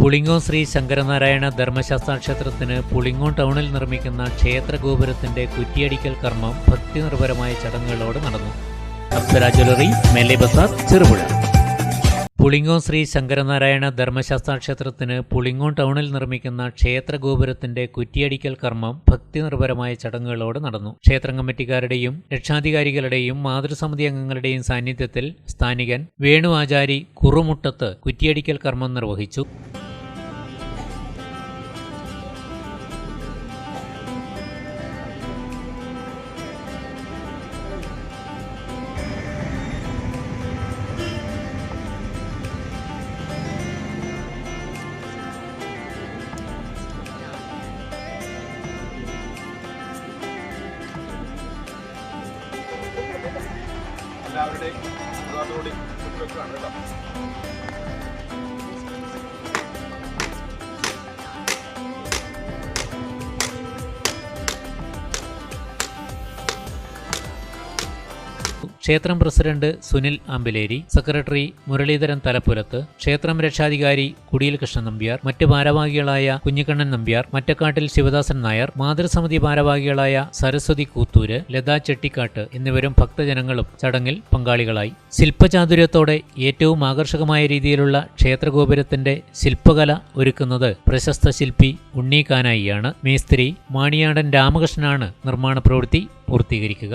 പുളിങ്ങോ ശ്രീ ശങ്കരനാരായണ ധർമ്മശാസ്ത്ര ക്ഷേത്രത്തിന് പുളിങ്ങോ ടൗണിൽ നിർമ്മിക്കുന്ന ക്ഷേത്ര ഗോപുരത്തിന്റെ കുറ്റിയടിക്കൽ കർമ്മം ഭക്തിനിർഭരമായ ചടങ്ങുകളോട് നടന്നു. അപ്സര ജ്വല്ലറി മേലെ ചെറുപുഴ. പുളിങ്ങോ ശ്രീ ശങ്കരനാരായണ ധർമ്മശാസ്ത്ര ക്ഷേത്രത്തിന് പുളിങ്ങോ ടൗണിൽ നിർമ്മിക്കുന്ന ക്ഷേത്ര ഗോപുരത്തിന്റെ കുറ്റിയടിക്കൽ കർമ്മം ഭക്തിനിർഭരമായ ചടങ്ങുകളോട് നടന്നു. ക്ഷേത്ര കമ്മിറ്റിക്കാരുടെയും രക്ഷാധികാരികളുടെയും മാതൃസമിതി അംഗങ്ങളുടെയും സാന്നിധ്യത്തിൽ സ്ഥാനികൻ വേണു ആചാരി കുറുമുട്ടത്ത് കുറ്റിയടിക്കൽ കർമ്മം നിർവഹിച്ചു. എല്ലാവരുടെയും അതോടുകൂടി വെക്കുകയാണ് കേട്ടോ ക്ഷേത്രം പ്രസിഡന്റ് സുനിൽ ആമ്പിലേരി സെക്രട്ടറി മുരളീധരൻ തലപ്പുരത്ത് ക്ഷേത്രം രക്ഷാധികാരി കുടിയിൽ കൃഷ്ണൻ നമ്പ്യാർ മറ്റ് ഭാരവാഹികളായ കുഞ്ഞിക്കണ്ണൻ നമ്പ്യാർ മറ്റക്കാട്ടിൽ ശിവദാസൻ നായർ മാതൃസമിതി ഭാരവാഹികളായ സരസ്വതി കൂത്തൂര് ലതാ ചെട്ടിക്കാട്ട് എന്നിവരും ഭക്തജനങ്ങളും ചടങ്ങിൽ പങ്കാളികളായി. ശില്പചാതുര്യത്തോടെ ഏറ്റവും ആകർഷകമായ രീതിയിലുള്ള ക്ഷേത്രഗോപുരത്തിന്റെ ശില്പകല ഒരുക്കുന്നത് പ്രശസ്ത ശില്പി ഉണ്ണി കാനായിയാണ്. മേസ്ത്രി മാണിയാടൻ രാമകൃഷ്ണനാണ് നിർമ്മാണ പ്രവൃത്തി പൂർത്തീകരിക്കുക.